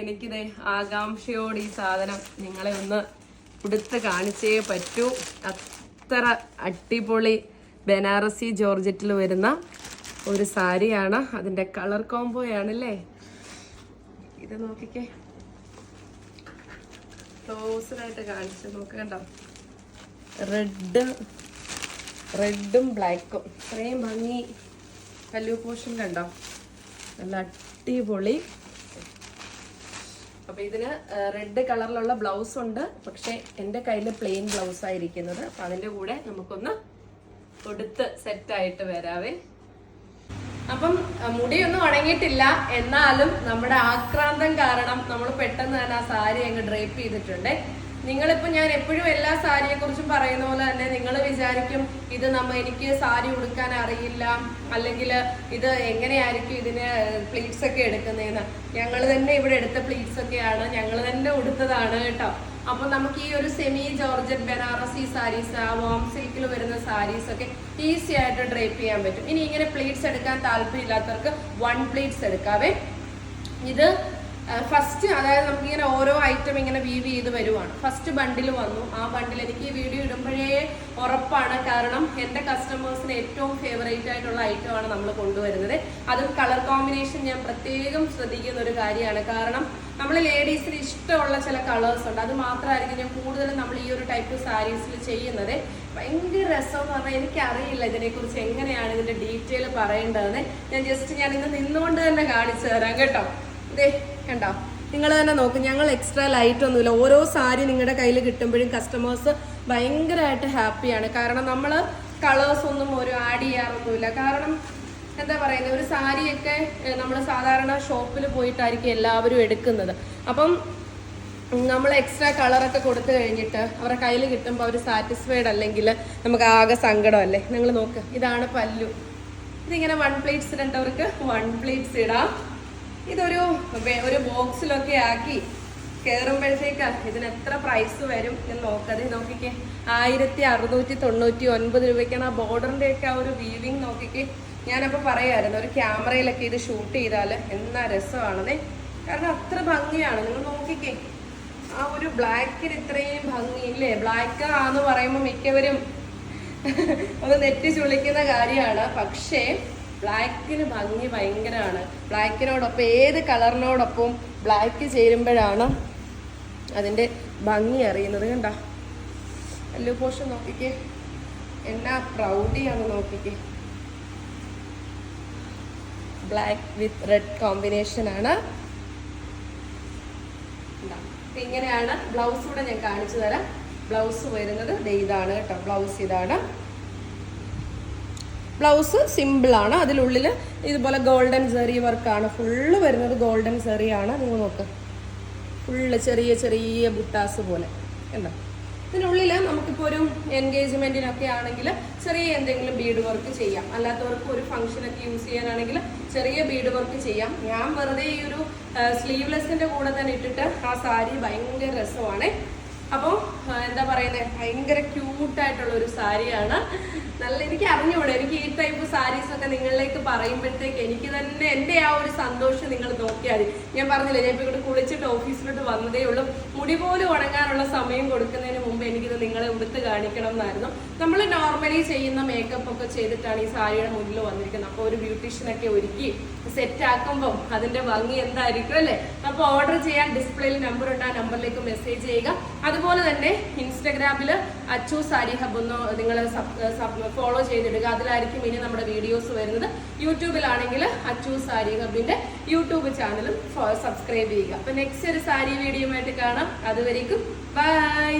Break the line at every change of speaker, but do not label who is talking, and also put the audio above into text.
എനിക്കിത് ആകാംക്ഷയോട് ഈ സാധനം നിങ്ങളെ ഒന്ന് ഉടുത്ത് കാണിച്ചേ പറ്റൂ. അത്ര അടിപൊളി ബനാറസി ജോർജറ്റിൽ വരുന്ന ഒരു സാരിയാണ്. അതിന്റെ കളർ കോംബോയാണല്ലേ ഇത് നോക്കിക്കേ. ക്ലോസറായിട്ട് കാണിച്ച് നോക്കണ്ടോ റെഡ് റെഡും ബ്ലാക്കും. ഇത്രയും ഭംഗി കല്ലു പോഷൻ കണ്ടോ? നല്ല അടിപൊളി അപ്പൊ ഇതിന് റെഡ് കളറിലുള്ള ബ്ലൗസ് ഉണ്ട്. പക്ഷെ എന്റെ കയ്യിൽ പ്ലെയിൻ ബ്ലൗസ് ആയിരിക്കുന്നത് അപ്പൊ അതിന്റെ കൂടെ നമുക്കൊന്ന് കൊടുത്ത് സെറ്റ് ആയിട്ട് വരാവേ. അപ്പം മുടിയൊന്നും ഉണങ്ങിയിട്ടില്ല. എന്നാലും നമ്മുടെ ആക്രാന്തം കാരണം നമ്മൾ പെട്ടെന്ന് തന്നെ ആ സാരി അങ്ങ് ഡ്രേപ്പ് ചെയ്തിട്ടുണ്ട്. നിങ്ങളിപ്പോ ഞാൻ എപ്പോഴും എല്ലാ സാരിയെ കുറിച്ചും പറയുന്ന പോലെ തന്നെ നിങ്ങൾ വിചാരിക്കും ഇത് നമ്മ എനിക്ക് സാരി ഉടുക്കാൻ അറിയില്ല അല്ലെങ്കിൽ ഇത് എങ്ങനെയായിരിക്കും ഇതിന് പ്ലീറ്റ്സ് ഒക്കെ എടുക്കുന്നതെന്ന് ഞങ്ങൾ തന്നെ ഇവിടെ എടുത്ത പ്ലീറ്റ്സ് ഒക്കെയാണ് ഞങ്ങൾ തന്നെ ഉടുത്തതാണ് കേട്ടോ. അപ്പൊ നമുക്ക് ഈ ഒരു സെമി ജോർജറ്റ് ബനാറസി സാരീസ് ആ വോം സിൽക്കിൽ വരുന്ന സാരീസ് ഒക്കെ ഈസി ആയിട്ട് ഡ്രേപ്പ് ചെയ്യാൻ പറ്റും. ഇനി ഇങ്ങനെ പ്ലീറ്റ്സ് എടുക്കാൻ താല്പര്യമില്ലാത്തവർക്ക് വൺ പ്ലീറ്റ്സ് എടുക്കാവേ. ഇത് ഫസ്റ്റ് അതായത് നമുക്കിങ്ങനെ ഓരോ ഐറ്റം ഇങ്ങനെ വീവ് ചെയ്ത് വരുവാണ്. ഫസ്റ്റ് ബണ്ടിൽ വന്നു. ആ ബണ്ടിൽ എനിക്ക് ഈ വീഡിയോ ഇടുമ്പോഴേ ഉറപ്പാണ്. കാരണം എന്റെ കസ്റ്റമേഴ്സിന് ഏറ്റവും ഫേവറേറ്റ് ആയിട്ടുള്ള ഐറ്റം ആണ് നമ്മൾ കൊണ്ടുവരുന്നത്. അതും കളർ കോമ്പിനേഷൻ ഞാൻ പ്രത്യേകം ശ്രദ്ധിക്കുന്ന ഒരു കാര്യമാണ്. കാരണം നമ്മൾ ലേഡീസിന് ഇഷ്ടമുള്ള ചില കളേഴ്സ് ഉണ്ട്. അത് മാത്രമായിരിക്കും ഞാൻ കൂടുതലും നമ്മൾ ഈ ഒരു ടൈപ്പ് സാരീസിൽ ചെയ്യുന്നത്. ഭയങ്കര രസം എന്ന് പറഞ്ഞാൽ എനിക്കറിയില്ല ഇതിനെക്കുറിച്ച് എങ്ങനെയാണ് ഇതിന്റെ ഡീറ്റെയിൽ പറയേണ്ടതെന്ന്. ഞാൻ ജസ്റ്റ് ഞാൻ ഇന്ന് നിന്നുകൊണ്ട് തന്നെ കാണിച്ചു തരാം കേട്ടോ. ഇതേ കണ്ടോ? നിങ്ങൾ തന്നെ നോക്ക് ഞങ്ങൾ എക്സ്ട്രാ ലൈറ്റ് ഒന്നുമില്ല. ഓരോ സാരി നിങ്ങളുടെ കയ്യിൽ കിട്ടുമ്പോഴും കസ്റ്റമേഴ്സ് ഭയങ്കരമായിട്ട് ഹാപ്പിയാണ് കാരണം നമ്മൾ കളേഴ്സ് ഒന്നും ഒരു ആഡ് ചെയ്യാറൊന്നുമില്ല. കാരണം എന്താ പറയുന്നത് ഒരു സാരിയൊക്കെ നമ്മൾ സാധാരണ ഷോപ്പിൽ പോയിട്ടായിരിക്കും എല്ലാവരും എടുക്കുന്നത്. അപ്പം നമ്മൾ എക്സ്ട്രാ കളറൊക്കെ കൊടുത്തു കഴിഞ്ഞിട്ട് അവരുടെ കയ്യിൽ കിട്ടുമ്പോൾ അവർ സാറ്റിസ്ഫൈഡ് അല്ലെങ്കിൽ നമുക്ക് ആകെ സങ്കടമല്ലേ? നിങ്ങൾ നോക്ക് ഇതാണ് പല്ലു. ഇതിങ്ങനെ വൺ പ്ലേറ്റ്സ് ഇടേണ്ടവർക്ക് വൺ പ്ലേറ്റ്സ് ഇടാം. ഇതൊരു ഒരു ബോക്സിലൊക്കെ ആക്കി കയറുമ്പോഴത്തേക്ക് ഇതിന് എത്ര പ്രൈസ് വരും എന്ന് നോക്കാതെ നോക്കിക്കേ. ആയിരത്തി അറുന്നൂറ്റി തൊണ്ണൂറ്റി ഒൻപത് രൂപയ്ക്കാണ് ആ ബോർഡറിന്റെ ഒക്കെ ആ ഒരു വീവിങ് നോക്കിക്കേ. ഞാനപ്പോൾ പറയായിരുന്നു ഒരു ക്യാമറയിലൊക്കെ ഇത് ഷൂട്ട് ചെയ്താൽ എന്നാ രസമാണെന്നേ. കാരണം അത്ര ഭംഗിയാണ്. നിങ്ങൾ നോക്കിക്കേ. ആ ഒരു ബ്ലാക്കിന് ഇത്രയും ഭംഗി ഇല്ലേ ബ്ലാക്ക് ആന്ന് പറയുമ്പോൾ മിക്കവരും ഒന്ന് നെറ്റി ചുളിക്കുന്ന കാര്യമാണ്. പക്ഷേ ബ്ലാക്കിന് ഭംഗി ഭയങ്കരമാണ്. ബ്ലാക്കിനോടൊപ്പം ഏത് കളറിനോടൊപ്പം ബ്ലാക്ക് ചേരുമ്പോഴാണ് അതിന്റെ ഭംഗി അറിയുന്നത് കണ്ടോ? അല്ലു പോഷൻ നോക്കിക്കേ. എന്നാ പ്രൗഡിയാണ് നോക്കിക്കേ. Black with red. അപ്പൊ ഇങ്ങനെയാണ് ബ്ലൗസ് കൂടെ ഞാൻ കാണിച്ചു തരാം. ബ്ലൗസ് വരുന്നത് ഇതാണ് കേട്ടോ ബ്ലൗസ് ഇതാണ്. ബ്ലൗസ് സിമ്പിൾ ആണ് അതിനുള്ളിൽ ഇതുപോലെ ഗോൾഡൻ സെറി വർക്കാണ്. ഫുള്ള് വരുന്നത് ഗോൾഡൻ സെറി ആണ് നിങ്ങൾ നോക്ക്. ഫുള്ള് ചെറിയ ചെറിയ ബുട്ടാസ് പോലെ. കണ്ടോ? ഇതിനുള്ളിൽ നമുക്കിപ്പോൾ ഒരു എൻഗേജ്മെന്റിനൊക്കെ ആണെങ്കിൽ ചെറിയ എന്തെങ്കിലും ബീഡ് വർക്ക് ചെയ്യാം. അല്ലാത്തവർക്ക് ഒരു ഫംഗ്ഷനൊക്കെ യൂസ് ചെയ്യാനാണെങ്കിൽ ചെറിയ ബീഡ് വർക്ക് ചെയ്യാം. ഞാൻ വെറുതെ ഈ ഒരു സ്ലീവ്ലെസ്സിന്റെ കൂടെ തന്നെ ഇട്ടിട്ട് ആ സാരി ഭയങ്കര രസമാണ്. അപ്പോൾ എന്താ പറയുന്നത് ഭയങ്കര ക്യൂട്ടായിട്ടുള്ള ഒരു സാരിയാണ് നല്ല എനിക്ക് അറിഞ്ഞുകൂടെ എനിക്ക് ഈ ടൈപ്പ് സാരീസ് ഒക്കെ നിങ്ങളിലേക്ക് പറയുമ്പോഴത്തേക്ക് എനിക്ക് തന്നെ എന്റെ ആ ഒരു സന്തോഷം നിങ്ങൾ നോക്കിയാൽ ഞാൻ പറഞ്ഞില്ലേ ഞാൻ ഇപ്പോൾ ഇവിടെ കുളിച്ചിട്ട് ഓഫീസിലോട്ട് വന്നതേ ഉള്ളൂ. മുടി പോലും ഉണങ്ങാനുള്ള സമയം കൊടുക്കുന്നതിന് മുമ്പ് എനിക്കിത് നിങ്ങളെ ഉടുത്ത് കാണിക്കണം എന്നായിരുന്നു നമ്മൾ നോർമലി ചെയ്യുന്ന മേക്കപ്പ് ഒക്കെ ചെയ്തിട്ടാണ് ഈ സാരിയുടെ മുന്നിൽ വന്നിരിക്കുന്നത്. അപ്പോൾ ഒരു ബ്യൂട്ടീഷ്യനൊക്കെ ഒരുക്കി സെറ്റ് ആക്കുമ്പോൾ അതിന്റെ ഭംഗി എന്തായിരിക്കും അല്ലേ? അപ്പോൾ ഓർഡർ ചെയ്യാൻ ഡിസ്പ്ലേയിൽ നമ്പർ ഉണ്ട്. ആ നമ്പറിലേക്ക് മെസ്സേജ് ചെയ്യുക. അതുപോലെ തന്നെ ഇൻസ്റ്റഗ്രാമിൽ അച്ചു സാരി ഹബ് ഒന്ന് നിങ്ങൾ ഫോളോ ചെയ്തിടുക. അതിലായിരിക്കും ഇനി നമ്മുടെ വീഡിയോസ് വരുന്നത്. യൂട്യൂബിലാണെങ്കിൽ അച്ചു സാരി ഹബിന്റെ യൂട്യൂബ് ചാനലും സബ്സ്ക്രൈബ് ചെയ്യുക. അപ്പൊ നെക്സ്റ്റ് ഒരു സാരി വീഡിയോ ആയിട്ട് കാണാം. അതുവരേക്കും ബൈ